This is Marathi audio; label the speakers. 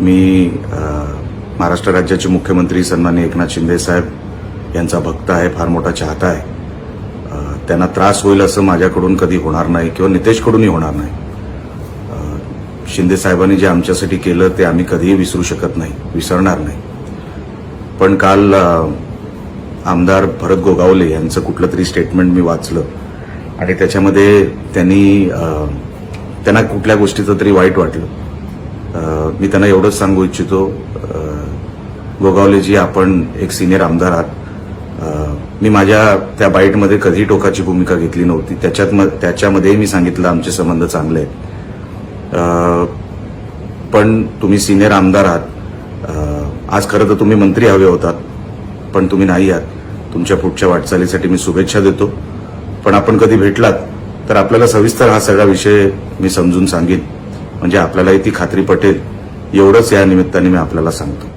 Speaker 1: मी महाराष्ट्र राज्याचे मुख्यमंत्री सन्मान्य एकनाथ शिंदे साहेब यांचा भक्त आहे फार मोठा चाहता आहे. त्यांना त्रास होईल असं माझ्याकडून कधी होणार नाही किंवा नितेशकडूनही होणार नाही. शिंदे साहेबांनी जे आमच्यासाठी केलं ते आम्ही कधीही विसरू शकत नाही विसरणार नाही. पण काल आमदार भरत गोगावले यांचं कुठलं तरी स्टेटमेंट मी वाचलं आणि त्याच्यामध्ये त्यांनी त्यांना कुठल्या गोष्टीचं तरी वाईट वाटलं. मी त्यांना एवढंच सांगू इच्छितो. गोगावलेजी आपण एक सिनियर आमदार आहात. मी माझ्या त्या बाईटमध्ये कधी टोकाची भूमिका घेतली नव्हती. त्याच्यात त्याच्यामध्येही मी सांगितलं आमचे संबंध चांगले आहेत. पण तुम्ही सिनियर आमदार आहात. आज खरं तर तुम्ही मंत्री हवे होतात पण तुम्ही नाही आहात. तुमच्या पुढच्या वाटचालीसाठी मी शुभेच्छा देतो. पण आपण कधी भेटलात तर आपल्याला सविस्तर हा सगळा विषय मी समजून सांगेन. म्हणजे आपल्यालाही ती खात्री पटेल. एवढंच या निमित्ताने मी आपल्याला सांगतो.